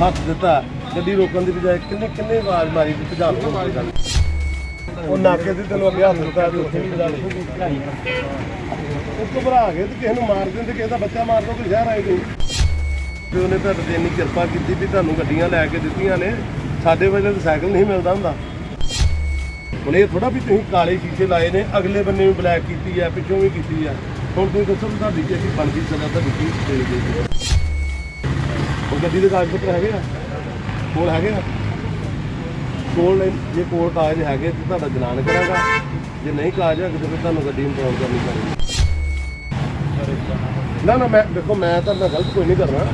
ਹੱਥ ਦਿੱਤਾ, ਗੱਡੀ ਰੋਕਣ ਦੀ ਬਜਾਏ ਕਿੰਨੇ ਕਿੰਨੇ ਆਵਾਜ਼ ਮਾਰੀ ਤੇ ਭਜਾ ਲਓ ਕੋਈ ਗੱਲ। ਨਹੀਂ। ਉਹ ਨਾਕੇ ਤੇ ਤੈਨੂੰ ਅੱਗੇ ਹੱਥ ਦਿੱਤਾ ਤੇ ਉੱਥੇ ਵੀ ਭਜਾ ਲਈ ਉਹ ਘਬਰਾ ਗਏ ਤੇ ਕਿਸੇ ਨੂੰ ਮਾਰ ਦਿੰਦੇ, ਕਿਸੇ ਦਾ ਬੱਚਾ ਮਾਰ ਦੋ, ਕੋਈ ਜ਼ਹਿਰ ਆਏ ਕੋਈ। ਤੇ ਉਹਨੇ ਤੁਹਾਡੇ ਤੇ ਇੰਨੀ ਕਿਰਪਾ ਕੀਤੀ ਵੀ ਤੁਹਾਨੂੰ ਗੱਡੀਆਂ ਲੈ ਕੇ ਦਿੱਤੀਆਂ ਨੇ। ਸਾਡੇ ਵੇਲੇ ਤਾਂ ਸਾਈਕਲ ਨਹੀਂ ਮਿਲਦਾ ਹੁੰਦਾ। ਹੁਣ ਇਹ ਥੋੜਾ ਵੀ ਤੁਸੀਂ ਕਾਲੇ ਸ਼ੀਸ਼ੇ ਲਾਏ ਨੇ, ਅਗਲੇ ਬੰਨੇ ਵੀ ਬਲੈਕ ਕੀਤੀ ਹੈ ਪਿੱਛੋਂ ਵੀ ਕੀਤੀ ਹੈ ਹੁਣ ਤੁਸੀਂ ਦੱਸੋ ਵੀ ਤੁਹਾਡੀ ਕੀ ਬਣ ਗਈ ਸਜ਼ਾ ਤੁਹਾਡੀ ਕੀ ਦੇ ਗਈ ਗੱਡੀ ਦੇ ਕਾਗਜ਼ ਪੱਤਰ ਹੈਗੇ ਆ। ਕੋਲ ਹੈਗੇ ਆ। ਕੋਲ ਜੇ ਕੋਲ ਕਾਗਜ਼ ਹੈਗੇ ਤੇ ਤੁਹਾਡਾ ਚਲਾਨ ਕਰਾਂਗਾ। ਜੇ ਨਹੀਂ ਕਾਗਜ਼ ਹੈਗੇ ਤਾਂ ਫਿਰ ਤੁਹਾਨੂੰ ਗੱਡੀ ਇੰਪਾਊਂਡ ਕਰਨੀ ਪੈਣੀ। ਨਾ ਨਾ ਮੈਂ ਦੇਖੋ ਮੈਂ ਤਾਂ ਨਾ ਗਲਤ ਕੋਈ ਨਹੀਂ ਕਰਨਾ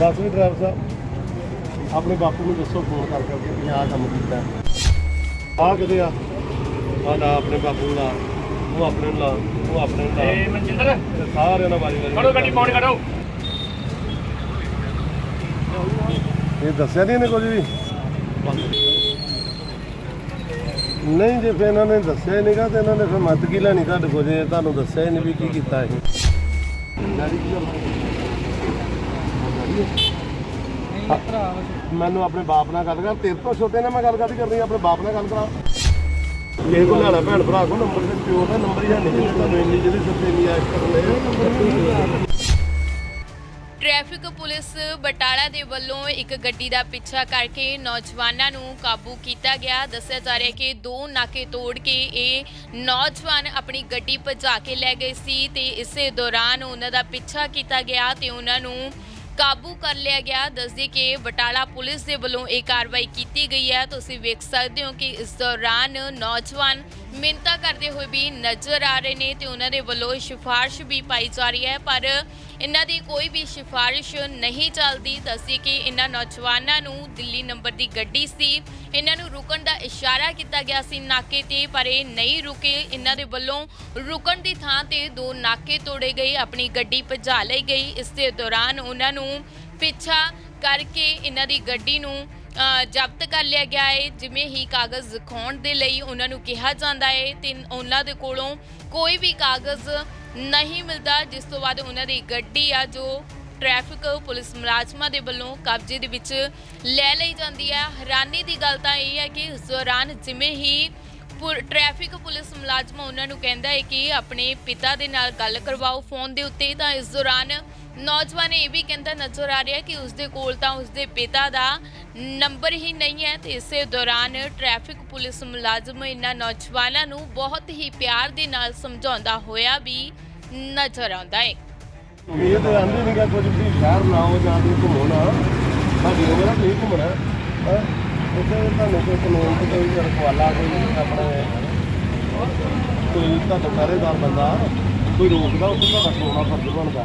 ਦੱਸ ਵੀ ਡਰਾਈਵਰ ਸਾਹਿਬ ਆਪਣੇ ਬਾਪੂ ਨੂੰ ਦੱਸੋ ਫੋਨ ਕਰ ਕਰਕੇ ਕਿ ਆਹ ਕੰਮ ਕੀਤਾ। ਆ ਕਿਤੇ ਆ। ਆ ਨਾ ਆਪਣੇ ਬਾਪੂ ਨੂੰ ਲਾ। ਉਹ ਆਪਣੇ ਨੂੰ ਲਾ। ਉਹ ਆਪਣੇ ਨੂੰ ਲਾ। ਏ ਮਨਜਿੰਦਰ? ਸਾਰਿਆਂ ਨਾਲ ਵਾਰੀ ਵਾਰੀ ਖੜੋ ਗੱਡੀ ਪੌਣ ਕਰੋ ਇਹ ਦੱਸਿਆ ਨਹੀਂ ਇਹਨੇ ਕੁਝ ਵੀ? ਨਹੀਂ ਜੇ ਫਿਰ ਇਹਨਾਂ ਨੇ ਦੱਸਿਆ ਹੀ ਨਹੀਂਗਾ ਤੇ ਇਹਨਾਂ ਨੇ ਫਿਰ ਮਤ ਕੀ ਲੈਣੀ ਤੁਹਾਡੇ ਕੋਲ ਜੇ ਤੁਹਾਨੂੰ ਦੱਸਿਆ ਹੀ ਨਹੀਂ ਵੀ ਕੀ ਕੀਤਾ ਇਹ। ਮੈਨੂੰ ਆਪਣੇ ਬਾਪ ਨਾਲ ਗੱਲ ਕਰ। ਤੇਰੇ ਤੋਂ ਛੋਟੇ ਨਾਲ ਮੈਂ ਗੱਲ ਕਰਦੀ ਕਰਨੀ ਆਪਣੇ ਬਾਪ ਨਾਲ ਗੱਲ ਕਰਾਂ। ਇਹ ਕੋ ਲੈਣਾ ਭੈਣ ਭਰਾ ਕੋ ਨੰਬਰ ਤੇ ਪਿਓ ਦਾ ਨੰਬਰ ਹੀ ਹੈ ਨਹੀਂ ਤੁਹਾਨੂੰ ਇੰਨੀ ਜਿਹੜੀ ਸੱਤੇ ਨਹੀਂ ਆਇਸ਼ ਕਰਨੇ ਟ੍ਰੈਫਿਕ ਪੁਲਿਸ ਬਟਾਲਾ ਦੇ ਵੱਲੋਂ ਇੱਕ ਗੱਡੀ ਦਾ ਪਿੱਛਾ ਕਰਕੇ ਨੌਜਵਾਨਾਂ ਨੂੰ ਕਾਬੂ ਕੀਤਾ ਗਿਆ। ਦੱਸਿਆ ਜਾ ਰਿਹਾ ਕਿ ਦੋ ਨਾਕੇ ਤੋੜ ਕੇ ਇਹ ਨੌਜਵਾਨ ਆਪਣੀ ਗੱਡੀ ਭਜਾ ਕੇ ਲੈ ਗਏ ਸੀ ਤੇ ਇਸੇ ਦੌਰਾਨ ਉਹਨਾਂ ਦਾ ਪਿੱਛਾ ਕੀਤਾ ਗਿਆ ਤੇ ਉਹਨਾਂ ਨੂੰ ਕਾਬੂ ਕਰ ਲਿਆ ਗਿਆ। ਦੱਸਦੇ ਕਿ ਬਟਾਲਾ ਪੁਲਿਸ ਦੇ ਵੱਲੋਂ ਇਹ ਕਾਰਵਾਈ ਕੀਤੀ ਗਈ ਹੈ। ਤੁਸੀਂ ਵੇਖ ਸਕਦੇ ਹੋ ਕਿ ਇਸ ਦੌਰਾਨ ਨੌਜਵਾਨ ਮਿੰਤਾ ਕਰਦੇ ਹੋਏ ਵੀ ਨਜ਼ਰ ਆ ਰਹੇ ਨੇ ਤੇ ਉਹਨਾਂ ਦੇ ਵੱਲੋਂ ਸਿਫਾਰਿਸ਼ ਵੀ ਪਾਈ ਜਾ ਰਹੀ ਹੈ। ਪਰ ਇਹਨਾਂ ਦੀ ਕੋਈ ਵੀ ਸਿਫਾਰਿਸ਼ ਨਹੀਂ ਚੱਲਦੀ। ਦੱਸੀ ਕਿ ਇਹਨਾਂ ਨੌਜਵਾਨਾਂ ਨੂੰ ਦਿੱਲੀ ਨੰਬਰ ਦੀ ਗੱਡੀ ਸੀ। ਇਹਨਾਂ ਨੂੰ ਰੁਕਣ ਦਾ ਇਸ਼ਾਰਾ ਕੀਤਾ ਗਿਆ ਸੀ ਨਾਕੇ ਤੇ, ਪਰ ਇਹ ਨਹੀਂ ਰੁਕੇ। ਇਹਨਾਂ ਦੇ ਵੱਲੋਂ ਰੁਕਣ ਦੀ ਥਾਂ ਤੇ ਦੋ ਨਾਕੇ ਤੋੜੇ ਗਏ, ਆਪਣੀ ਗੱਡੀ ਭਜਾ ਲਈ ਗਈ। ਇਸ ਦੇ ਦੌਰਾਨ ਉਹਨਾਂ ਨੂੰ ਪਿੱਛਾ ਕਰਕੇ ਇਹਨਾਂ ਦੀ ਗੱਡੀ ਨੂੰ ਜ਼ਬਤ ਕਰ ਲਿਆ ਗਿਆ ਹੈ ਜਿਵੇਂ ਹੀ ਕਾਗਜ਼ ਦਿਖਾਉਣ ਦੇ ਲਈ ਉਹਨਾਂ ਨੂੰ ਕਿਹਾ ਜਾਂਦਾ ਹੈ ਤੇ ਉਹਨਾਂ ਦੇ ਕੋਲੋਂ ਕੋਈ ਵੀ ਕਾਗਜ਼ ਨਹੀਂ ਮਿਲਦਾ, ਜਿਸ ਤੋਂ ਬਾਅਦ ਉਹਨਾਂ ਦੀ ਗੱਡੀ ਆ ਜੋ ਟ੍ਰੈਫਿਕ ਪੁਲਿਸ ਮੁਲਾਜ਼ਮਾਂ ਦੇ ਵੱਲੋਂ ਕਬਜ਼ੇ ਦੇ ਵਿੱਚ ਲੈ ਲਈ ਜਾਂਦੀ ਹੈ ਹੈਰਾਨੀ ਦੀ ਗੱਲ ਤਾਂ ਇਹ ਹੈ ਕਿ ਇਸ ਦੌਰਾਨ ਜਿਵੇਂ ਹੀ ਪੁ- ਟ੍ਰੈਫਿਕ ਪੁਲਿਸ ਮੁਲਾਜ਼ਮ ਉਹਨਾਂ ਨੂੰ ਕਹਿੰਦਾ ਹੈ ਕਿ ਆਪਣੇ ਪਿਤਾ ਦੇ ਨਾਲ ਗੱਲ ਕਰਵਾਓ ਫੋਨ ਦੇ ਉੱਤੇ, ਤਾਂ ਇਸ ਦੌਰਾਨ ਨੌਜਵਾਨ ਇਹ ਵੀ ਕਹਿੰਦਾ ਨਜ਼ਰ ਆ ਰਿਹਾ ਕਿ ਉਸਦੇ ਕੋਲ ਤਾਂ ਉਸਦੇ ਪਿਤਾ ਦਾ ਨੰਬਰ ਹੀ ਨਹੀਂ ਹੈ ਤੇ ਇਸੇ ਦੌਰਾਨ ਟ੍ਰੈਫਿਕ ਪੁਲਿਸ ਮੁਲਾਜ਼ਮ ਇਹਨਾਂ ਨੌਜਵਾਨਾਂ ਨੂੰ ਬਹੁਤ ਹੀ ਪਿਆਰ ਦੇ ਨਾਲ ਸਮਝਾਉਂਦਾ ਹੋਇਆ ਵੀ ਨਜ਼ਰ ਆਉਂਦਾ ਹੈ। ਇਹ ਤਾਂ ਆਂਦੇ ਨਹੀਂ ਕੁਝ ਵੀ, ਸ਼ਹਿਰ ਨਾ ਹੋ ਜਾਂ ਤੁਸੀਂ ਘੁੰਮੋ ਸਾਡੀ ਉਮਰ ਆ ਤੁਸੀਂ ਘੁੰਮਣਾ। ਹੈ? ਉੱਥੇ ਤੁਹਾਨੂੰ ਕੋਈ ਕਾਨੂੰਨ ਤੇ ਕੋਈ ਰਖਵਾਲਾ, ਕੋਈ ਆਪਣੇ ਕੋਈ ਤੁਹਾਡਾ ਪਹਿਰੇਦਾਰ ਬੰਦਾ, ਕੋਈ ਰੋਕਦਾ, ਉੱਥੇ ਤੁਹਾਡਾ ਕੋਣਾ ਫਰਜ਼ ਬਣਦਾ।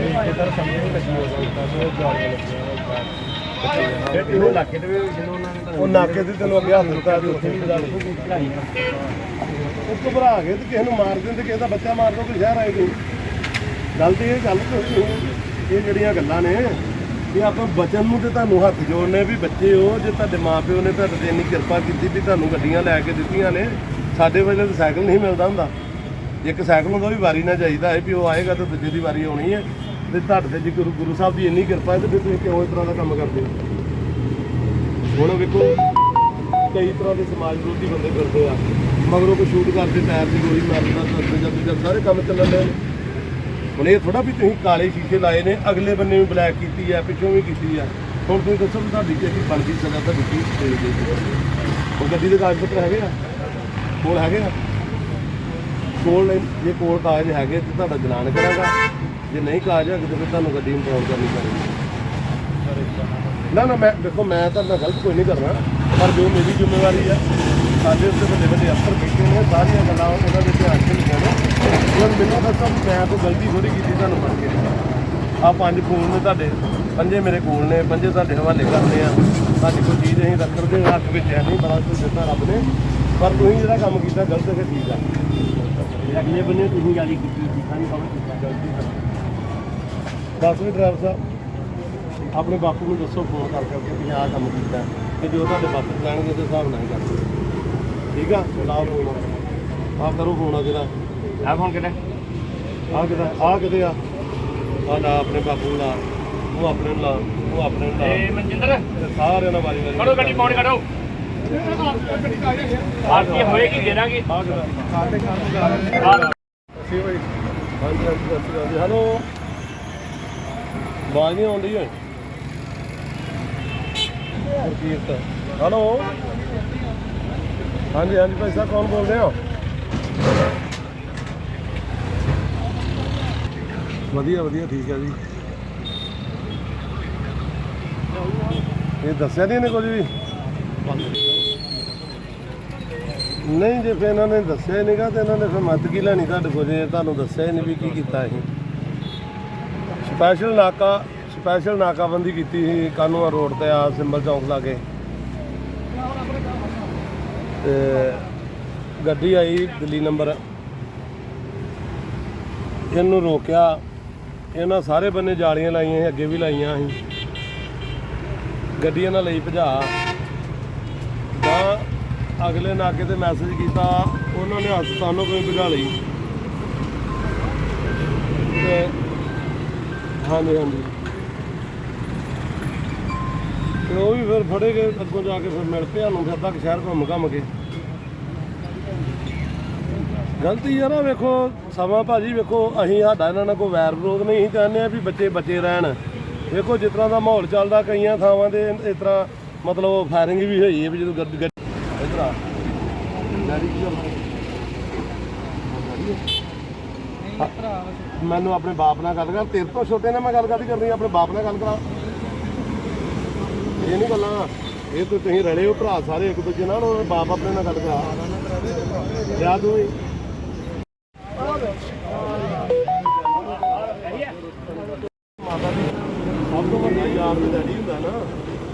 ਕੋਈ ਗੱਲ ਨਹੀਂ ਉਹ ਇਲਾਕੇ ਦੇ ਵਿੱਚ ਉਹਨਾਂ ਨੇ ਉਹ ਨਾਕੇ ਤੇ ਤੈਨੂੰ ਅੱਗੇ ਹੱਥ ਦਿੱਤਾ ਤੇ ਉੱਥੇ ਵੀ ਭਜਾ ਲਓ ਉਹ ਘਬਰਾ ਗਏ ਤੇ ਕਿਸੇ ਨੂੰ ਮਾਰ ਦਿੰਦੇ ਕਿਸੇ ਦਾ ਬੱਚਾ ਮਾਰ ਦੋ ਕੋਈ ਜ਼ਹਿਰ ਆਏ ਕੋਈ। ਗੱਲ ਤੇ ਇਹ ਗੱਲ ਇਹ ਜਿਹੜੀਆਂ ਗੱਲਾਂ ਨੇ, ਇਹ ਆਪਾਂ ਬਚਨ ਨੂੰ ਤੇ ਤੁਹਾਨੂੰ ਹੱਥ ਜੋੜਨੇ ਵੀ ਬੱਚੇ ਹੋ, ਜੇ ਤੁਹਾਡੇ ਮਾਪਿਓ ਨੇ ਤੁਹਾਡੇ ਤੇ ਇੰਨੀ ਕਿਰਪਾ ਕੀਤੀ ਵੀ ਤੁਹਾਨੂੰ ਗੱਡੀਆਂ ਲੈ ਕੇ ਦਿੱਤੀਆਂ ਨੇ, ਸਾਡੇ ਵੇਲੇ ਤਾਂ ਸਾਈਕਲ ਨਹੀਂ ਮਿਲਦਾ ਹੁੰਦਾ। ਇੱਕ ਸਾਈਕਲ ਹੁੰਦਾ ਵੀ ਵਾਰੀ ਨਾ ਚਾਹੀਦਾ ਹੈ ਵੀ ਉਹ ਆਏਗਾ ਤਾਂ ਦੂਜੇ ਦੀ ਵਾਰੀ ਆਉਣੀ ਹੈ। ਤੇ ਤੁਹਾਡੇ ਤੇ ਜੇ ਗੁਰੂ ਗੁਰੂ ਸਾਹਿਬ ਦੀ ਇੰਨੀ ਕਿਰਪਾ ਹੈ ਤੇ ਫਿਰ ਤੁਸੀਂ ਕਿਉਂ ਇਸ ਤਰ੍ਹਾਂ ਦਾ ਕੰਮ ਕਰਦੇ ਹੋ ਹੁਣ ਵੇਖੋ ਕਈ ਤਰ੍ਹਾਂ ਦੇ ਸਮਾਜ ਵਿਰੋਧੀ ਬੰਦੇ ਕਰਦੇ ਆ ਮਗਰੋਂ ਕੋਈ ਸ਼ੂਟ ਕਰਦੇ ਟਾਇਰ ਦੀ ਗੋਲੀ ਮਾਰਦਾ ਦੱਸਦੇ ਜਾਂਦੇ ਜਦ ਸਾਰੇ ਕੰਮ ਚੱਲਣ ਦੇ ਹੁਣ ਇਹ ਥੋੜਾ ਵੀ ਤੁਸੀਂ ਕਾਲੇ ਸ਼ੀਸ਼ੇ ਲਾਏ ਨੇ ਅਗਲੇ ਬੰਨੇ ਵੀ ਬਲੈਕ ਕੀਤੀ ਹੈ ਪਿੱਛੋਂ ਵੀ ਕੀਤੀ ਹੈ ਹੁਣ ਤੁਸੀਂ ਦੱਸੋ ਵੀ ਤੁਹਾਡੀ ਕੀ ਬਣ ਗਈ ਸਜ਼ਾ ਤੁਹਾਡੀ ਕੀ ਦੇ ਗਈ ਉਹ ਗੱਡੀ ਦੇ ਕਾਗਜ਼ ਪੱਤਰ ਹੈਗੇ ਆ ਕੋਲ ਹੈਗੇ ਆ ਕੋਲ ਨਹੀਂ ਜੇ ਕੋਲ ਕਾਗਜ਼ ਹੈਗੇ ਤੇ ਤੁਹਾਡਾ ਚਲਾਨ ਕਰਾਂਗਾ। ਜੇ ਨਹੀਂ ਕਾਗਜ਼ ਹੈਗੇ ਤਾਂ ਫਿਰ ਤੁਹਾਨੂੰ ਗੱਡੀ ਇੰਪਾਊਂਡ ਕਰਨੀ ਪੈਣੀ ਨਾ ਨਾ, ਮੈਂ, ਦੇਖੋ, ਮੈਂ ਤਾਂ ਨਾ ਗਲਤ ਕੋਈ ਨਹੀਂ ਕਰਨਾ, ਪਰ ਜੋ ਮੇਰੀ ਜ਼ਿੰਮੇਵਾਰੀ ਆ, ਸਾਡੇ ਉੱਤੇ ਵੱਡੇ ਵੱਡੇ ਅਫਸਰ ਬੈਠੇ ਨੇ, ਸਾਰੀਆਂ ਗੱਲਾਂ ਉਹਨਾਂ ਦੇ ਧਿਆਨ ਚ ਲਿਖੀਆਂ ਨੇ। ਹੁਣ ਮੈਨੂੰ ਦੱਸੋ ਵੀ ਮੈਂ ਕੋਈ ਗਲਤੀ ਥੋੜੀ ਕੀਤੀ ਤੁਹਾਨੂੰ ਬਣ ਕੇ ਆ ਪੰਜ ਫੋਨ ਨੇ ਤੁਹਾਡੇ, ਪੰਜੇ ਮੇਰੇ ਕੋਲ ਨੇ, ਪੰਜੇ ਤੁਹਾਡੇ ਹਵਾਲੇ ਕਰਨੇ ਆ। ਸਾਡੀ ਕੋਈ ਚੀਜ਼ ਅਸੀਂ ਰੱਖਦੇ ਹੱਕ ਵਿੱਚ ਹੈ ਨਹੀਂ, ਬੜਾ ਕੁਝ ਦਿੱਤਾ ਰੱਬ ਨੇ। ਪਰ ਤੁਸੀਂ ਜਿਹੜਾ ਕੰਮ ਕੀਤਾ ਗਲਤ ਹੈ ਠੀਕ ਆ। ਅਗਲੇ ਬੰਨੇ ਤੁਸੀਂ ਗਾਲੀ ਕੀਤੀ ਦਿਖਾਣੀ ਕਹੋ ਦੱਸ ਵੀ ਡਰਾਈਵਰ ਸਾਹਿਬ ਆਪਣੇ ਬਾਪੂ ਨੂੰ ਦੱਸੋ ਫੋਨ ਕਰ ਕਰਕੇ ਵੀ ਆਹ ਕੰਮ ਕੀਤਾ ਤੇ ਜੋ ਤੁਹਾਡੇ ਬਾਪੂ ਲੈਣਗੇ ਉਹਦੇ ਹਿਸਾਬ ਨਾਲ ਕਰਦੇ ਠੀਕ ਆ? ਲਾਓ ਫੋਨ। ਆ ਕਰੋ ਫੋਨ ਆ ਜਿਹੜਾ। ਆ ਫੋਨ ਕਿਹੜਾ? ਆ ਕਿਹਦਾ? ਆ ਕਿਤੇ ਆ? ਆ ਲਾ ਆਪਣੇ ਬਾਪੂ ਨੂੰ ਲਾ। ਉਹ ਆਪਣੇ ਨੂੰ ਲਾ। ਉਹ ਆਪਣੇ ਨੂੰ ਲਾ। ਏ ਮਨਜਿੰਦਰ? ਸਾਰਿਆਂ ਨਾਲ ਵਾਰੀ ਵਾਰੀ ਗੱਡੀ ਪਾਉਣ ਖੜੋ। ਆਰਤੀ ਹੋਏਗੀ ਦੇ ਦਾਂਗੇ ਆ ਕਿਹਦਾ ਸਾਡੇ ਆਹ ਅਸੀਂ ਬਈ ਹਾਂਜੀ ਹਾਂਜੀ ਸਤਿ ਸ਼੍ਰੀ ਅਕਾਲ ਜੀ ਹੈਲੋ ਆਵਾਜ਼ ਨਹੀਂ ਆਉਂਦੀ ਓਏ। ਗੁਰਕੀਰਤ। ਹੈਲੋ ਹਾਂਜੀ ਹਾਂਜੀ ਭਾਈ ਸਾਹਿਬ, ਕੌਣ ਬੋਲਦੇ ਹੋ ਵਧੀਆ ਵਧੀਆ, ਠੀਕ ਹੈ ਜੀ। ਇਹ ਦੱਸਿਆ ਨਹੀਂ ਇਹਨੇ ਕੁਝ ਵੀ? ਨਹੀਂ ਜੇ ਫਿਰ ਇਹਨਾਂ ਨੇ ਦੱਸਿਆ ਹੀ ਨਹੀਂਗਾ ਤੇ ਇਹਨਾਂ ਨੇ ਫਿਰ ਮਦਦ ਕੀ ਲੈਣੀ ਤੁਹਾਡੇ ਕੋਲ? ਜੇ ਤੁਹਾਨੂੰ ਦੱਸਿਆ ਹੀ ਨਹੀਂ ਵੀ ਕੀ ਕੀਤਾ ਅਸੀਂ ਸਪੈਸ਼ਲ ਨਾਕਾ ਸਪੈਸ਼ਲ ਨਾਕਾਬੰਦੀ ਕੀਤੀ ਸੀ ਕਾਨੂੰਆ ਰੋਡ ਤੇ ਆ ਸਿੰਬਲ ਚੌਂਕ ਲਾਗੇ। ਤੇ ਗੱਡੀ ਆਈ ਦਿੱਲੀ ਨੰਬਰ। ਇਹਨੂੰ ਰੋਕਿਆ। ਇਹਨਾਂ ਸਾਰੇ ਬੰਨੇ ਜਾਲੀਆਂ ਲਾਈਆਂ ਸੀ, ਅੱਗੇ ਵੀ ਲਾਈਆਂ ਸੀ। ਗੱਡੀ ਇਹਨਾਂ ਲਈ ਭਜਾ। ਅਗਲੇ ਨਾਕੇ ਤੇ ਮੈਸੇਜ ਕੀਤਾ, ਉਹਨਾਂ ਨੇ ਹਸਪਤਾਲੋਂ ਕੋਈ ਭਜਾ ਲਈ। ਤੇ ਹਾਂਜੀ ਹਾਂਜੀ। ਤੇ ਉਹ ਵੀ ਫਿਰ ਫੜੇ ਗਏ, ਅੱਗੋਂ ਜਾ ਕੇ ਫਿਰ ਮਿਲ ਪਿਆ ਨੂੰ ਫਿਰ ਤੱਕ ਸ਼ਹਿਰ ਘੁੰਮ ਘੰਮ ਕੇ। ਗਲਤੀ ਯਾਰ ਆ ਵੇਖੋ, ਸਮਾਂ ਭਾਜੀ, ਵੇਖੋ, ਅਸੀਂ ਸਾਡਾ ਇਹਨਾਂ ਨਾਲ ਕੋਈ ਵੈਰ ਵਿਰੋਧ ਨਹੀਂ, ਅਸੀਂ ਚਾਹੁੰਦੇ ਆ ਵੀ ਬੱਚੇ ਬੱਚੇ ਰਹਿਣ। ਵੇਖੋ, ਜਿਸ ਤਰ੍ਹਾਂ ਦਾ ਮਾਹੌਲ ਚੱਲਦਾ, ਕਈਆਂ ਥਾਵਾਂ ਤੇ ਇਸ ਤਰ੍ਹਾਂ ਮਤਲਬ ਫਾਇਰਿੰਗ ਵੀ ਹੋਈ ਹੈ, ਵੀ ਜਦੋਂ ਗੱਡੀ ਡੈਡੀ ਕੀ ਮੈਨੂੰ ਆਪਣੇ ਬਾਪ ਨਾਲ ਗੱਲ ਕਰ। ਤੇਰੇ ਤੋਂ ਛੋਟੇ ਨਾਲ ਮੈਂ ਗੱਲ ਕਰਦੀ ਕਰਨੀ ਆਪਣੇ ਬਾਪ ਨਾਲ ਗੱਲ ਕਰਾਂ। ਇਹ ਨਹੀਂ ਗੱਲਾਂ। ਇਹ ਤਾਂ ਤੁਸੀਂ ਰਲੇ ਹੋ ਭਰਾ ਸਾਰੇ ਇੱਕ ਦੂਜੇ ਨਾਲ ਉਹ ਬਾਪ ਆਪਣੇ ਨਾਲ ਗੱਲ ਕਰਾ। ਯਾਦ ਹੋਈ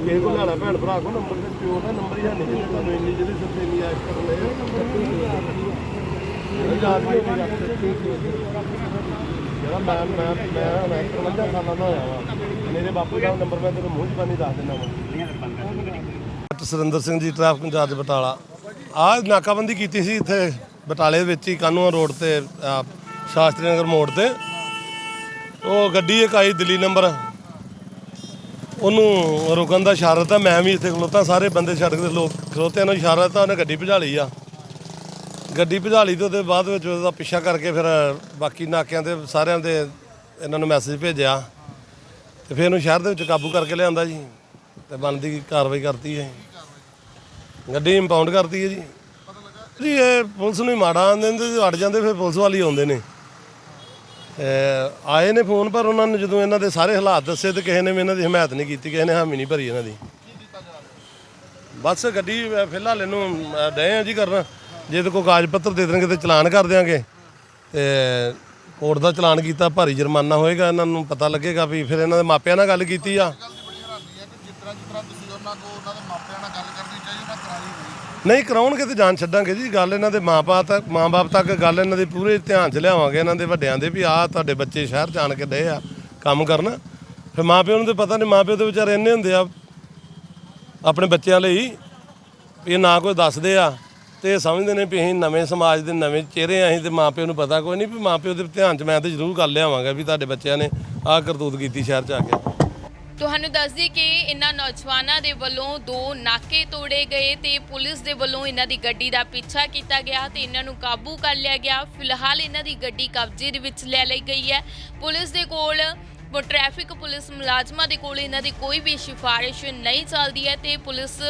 ਕਿਸੇ ਕੋਲ ਲੈਣਾ ਭੈਣ ਭਰਾ ਕੋਲ ਨੰਬਰ ਤੇ ਪਿਓ ਦਾ ਨੰਬਰ ਹੀ ਹੈ ਨਹੀਂ ਜਿਹਨੇ ਤੁਹਾਨੂੰ ਇੰਨੀ ਜਿਹਦੇ ਸਿਰ ਤੇ ਇੰਨੀ ਕਰ ਲਏ ਯਾਦ ਨਹੀਂ ਜਿਹੜਾ ਮੈਂ ਮੈਂ ਮੈਂ ਮੈਂ 53 ਸਾਲਾਂ ਦਾ ਹੋਇਆ ਵਾ ਮੇਰੇ ਬਾਪੂ ਦਾ ਨੰਬਰ ਮੈਂ ਤੇਰੇ ਮੂੰਹ 'ਚ ਦੱਸ ਦਿੰਦਾ ਵਾ। Surinder Singh ji, traffic incharge Batala. ਆਹ ਨਾਕਾਬੰਦੀ ਕੀਤੀ ਸੀ ਇੱਥੇ ਬਟਾਲੇ ਵਿੱਚ ਹੀ ਕਾਨੂੰਨ ਰੋਡ ਤੇ ਸ਼ਾਸਤਰੀ ਨਗਰ ਮੋੜ ਤੇ। ਉਹ ਗੱਡੀ ਇੱਕ ਆਈ ਦਿੱਲੀ ਨੰਬਰ। ਉਹਨੂੰ ਰੁਕਣ ਦਾ ਇਸ਼ਾਰਾ ਤਾਂ ਮੈਂ ਵੀ ਇੱਥੇ ਖਲੋਤਾ, ਸਾਰੇ ਬੰਦੇ ਸੜਕ ਦੇ ਲੋਕ ਖਲੋਤਿਆਂ ਨੂੰ ਇਸ਼ਾਰਾ ਤਾਂ ਉਹਨੇ ਗੱਡੀ ਭਜਾ ਲਈ ਆ। ਗੱਡੀ ਭਜਾ ਲਈ ਤੇ ਉਹਦੇ ਬਾਅਦ ਵਿੱਚ ਉਹਦਾ ਪਿੱਛਾ ਕਰਕੇ ਫਿਰ ਬਾਕੀ ਨਾਕਿਆਂ ਤੇ ਸਾਰਿਆਂ ਦੇ ਇਹਨਾਂ ਨੂੰ ਮੈਸੇਜ ਭੇਜਿਆ। ਤੇ ਫਿਰ ਉਹਨੂੰ ਸ਼ਹਿਰ ਦੇ ਵਿੱਚ ਕਾਬੂ ਕਰਕੇ ਲਿਆਂਦਾ ਜੀ ਤੇ ਬਣਦੀ ਕਾਰਵਾਈ ਕਰਤੀ ਹੈ ਗੱਡੀ ਇੰਪਾਊਂਡ ਕਰਤੀ ਹੈ ਜੀ। ਜੀ, ਇਹ ਪੁਲਿਸ ਨੂੰ ਹੀ ਮਾੜਾ ਆਂਦੇ ਨੇ ਤੇ ਅੜ ਜਾਂਦੇ, ਫਿਰ ਪੁਲਿਸ ਵਾਲੀ ਆਉਂਦੇ ਨੇ। ਆਏ ਨੇ ਫੋਨ, ਪਰ ਉਹਨਾਂ ਨੇ ਜਦੋਂ ਇਹਨਾਂ ਦੇ ਸਾਰੇ ਹਾਲਾਤ ਦੱਸੇ ਤੇ ਕਿਸੇ ਨੇ ਵੀ ਇਹਨਾਂ ਦੀ ਹਮਾਇਤ ਨਹੀਂ ਕੀਤੀ, ਕਿਸੇ ਨੇ ਹਾਮੀ ਨਹੀਂ ਭਰੀ ਇਹਨਾਂ ਦੀ। ਬਸ ਗੱਡੀ ਫਿਲਹਾਲ ਇਹਨੂੰ, ਅਹ ਡਏ ਆ ਜੀ ਕਰਨ। ਜੇ ਤੇ ਕੋਈ ਕਾਗਜ਼ ਪੱਤਰ ਦੇ ਦੇਣਗੇ ਤੇ ਚਲਾਨ ਕਰ ਦਿਆਂਗੇ। ਤੇ ਕੋਰਟ ਦਾ ਚਲਾਨ ਕੀਤਾ, ਭਾਰੀ ਜੁਰਮਾਨਾ ਹੋਏਗਾ, ਇਹਨਾਂ ਨੂੰ ਪਤਾ ਲੱਗੇਗਾ ਵੀ ਫਿਰ ਇਹਨਾਂ ਦੇ ਮਾਪਿਆਂ ਨਾਲ ਗੱਲ ਕੀਤੀ ਆ। ਨਹੀਂ, ਕਰਾਉਣਗੇ ਤੇ ਜਾਨ ਛੱਡਾਂਗੇ ਜੀ। ਗੱਲ ਇਹਨਾਂ ਦੇ ਮਾਪੇ ਤੱਕ ਮਾਪੇ ਤੱਕ ਗੱਲ ਇਹਨਾਂ ਦੇ ਪੂਰੇ ਧਿਆਨ 'ਚ ਲਿਆਵਾਂਗੇ। ਇਹਨਾਂ ਦੇ ਵੱਡਿਆਂ ਦੇ ਵੀ ਆਹ ਤੁਹਾਡੇ ਬੱਚੇ ਸ਼ਹਿਰ ਜਾਣ ਕੇ ਡਏ ਆ ਕੰਮ ਕਰਨ। ਫਿਰ ਮਾਪਿਆਂ ਨੂੰ ਤੇ ਪਤਾ ਨਹੀਂ ਮਾਪਿਓ ਦੇ ਵਿਚਾਰੇ ਇੰਨੇ ਹੁੰਦੇ ਆ ਆਪਣੇ ਬੱਚਿਆਂ ਲਈ ਵੀ ਇਹ ਨਾ ਕੋਈ ਦੱਸਦੇ ਆ ਤੇ ਇਹ ਸਮਝਦੇ ਨੇ ਵੀ ਅਸੀਂ ਨਵੇਂ ਸਮਾਜ ਦੇ ਨਵੇਂ ਚਿਹਰੇ ਆ ਅਸੀਂ ਤੇ ਮਾਪਿਓ ਨੂੰ ਪਤਾ ਕੋਈ ਨਹੀਂ ਵੀ ਮਾਪਿਓ ਦੇ ਧਿਆਨ 'ਚ ਮੈਂ ਤੇ ਜ਼ਰੂਰ ਗੱਲ ਲਿਆਵਾਂਗਾ ਵੀ ਤੁਹਾਡੇ ਬੱਚਿਆਂ ਨੇ ਆਹ ਕਰਤੂਤ ਕੀਤੀ ਸ਼ਹਿਰ 'ਚ ਆ ਕੇ। ਤੁਹਾਨੂੰ ਦੱਸ ਦਈਏ ਕਿ ਇਹਨਾਂ ਨੌਜਵਾਨਾਂ ਦੇ ਵੱਲੋਂ ਦੋ ਨਾਕੇ ਤੋੜੇ ਗਏ ਤੇ ਪੁਲਿਸ ਦੇ ਵੱਲੋਂ ਇਹਨਾਂ ਦੀ ਗੱਡੀ ਦਾ ਪਿੱਛਾ ਕੀਤਾ ਗਿਆ ਤੇ ਇਹਨਾਂ ਨੂੰ ਕਾਬੂ ਕਰ ਲਿਆ ਗਿਆ। ਫਿਲਹਾਲ ਇਹਨਾਂ ਦੀ ਗੱਡੀ ਕਬਜ਼ੇ ਦੇ ਵਿੱਚ ਲੈ ਲਈ ਗਈ ਹੈ। ਪੁਲਿਸ ਦੇ ਕੋਲ ਉਹ ਟ੍ਰੈਫਿਕ ਪੁਲਿਸ ਮੁਲਾਜ਼ਮਾਂ ਦੇ ਕੋਲ ਇਹਨਾਂ ਦੀ ਕੋਈ ਵੀ ਸਿਫਾਰਿਸ਼ ਨਹੀਂ ਚੱਲਦੀ ਹੈ ਤੇ ਪੁਲਿਸ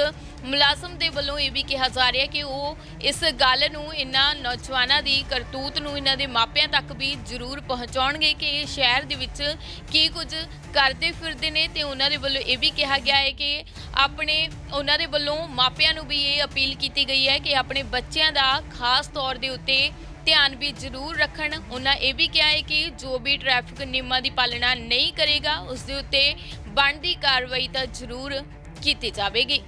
ਮੁਲਾਜ਼ਮ ਦੇ ਵੱਲੋਂ ਇਹ ਵੀ ਕਿਹਾ ਜਾ ਰਿਹਾ ਕਿ ਉਹ ਇਸ ਗੱਲ ਨੂੰ ਇਹਨਾਂ ਨੌਜਵਾਨਾਂ ਦੀ ਕਰਤੂਤ ਨੂੰ ਇਹਨਾਂ ਦੇ ਮਾਪਿਆਂ ਤੱਕ ਵੀ ਜ਼ਰੂਰ ਪਹੁੰਚਾਉਣਗੇ ਕਿ ਇਹ ਸ਼ਹਿਰ ਦੇ ਵਿੱਚ ਕੀ ਕੁਝ ਕਰਦੇ ਫਿਰਦੇ ਨੇ ਤੇ ਉਹਨਾਂ ਦੇ ਵੱਲੋਂ ਇਹ ਵੀ ਕਿਹਾ ਗਿਆ ਹੈ ਕਿ ਆਪਣੇ ਉਹਨਾਂ ਦੇ ਵੱਲੋਂ ਮਾਪਿਆਂ ਨੂੰ ਵੀ ਇਹ ਅਪੀਲ ਕੀਤੀ ਗਈ ਹੈ ਕਿ ਆਪਣੇ ਬੱਚਿਆਂ ਦਾ ਖਾਸ ਤੌਰ ਦੇ ਉੱਤੇ ਧਿਆਨ ਵੀ ਜ਼ਰੂਰ ਰੱਖਣ। ਉਹਨਾਂ ਇਹ ਵੀ ਕਿਹਾ ਹੈ ਕਿ ਜੋ ਵੀ ਟ੍ਰੈਫਿਕ ਨਿਯਮਾਂ ਦੀ ਪਾਲਣਾ ਨਹੀਂ ਕਰੇਗਾ, ਉਸ ਦੇ ਉੱਤੇ ਬਣਦੀ ਕਾਰਵਾਈ ਤਾਂ ਜ਼ਰੂਰ ਕੀਤੀ ਜਾਵੇਗੀ।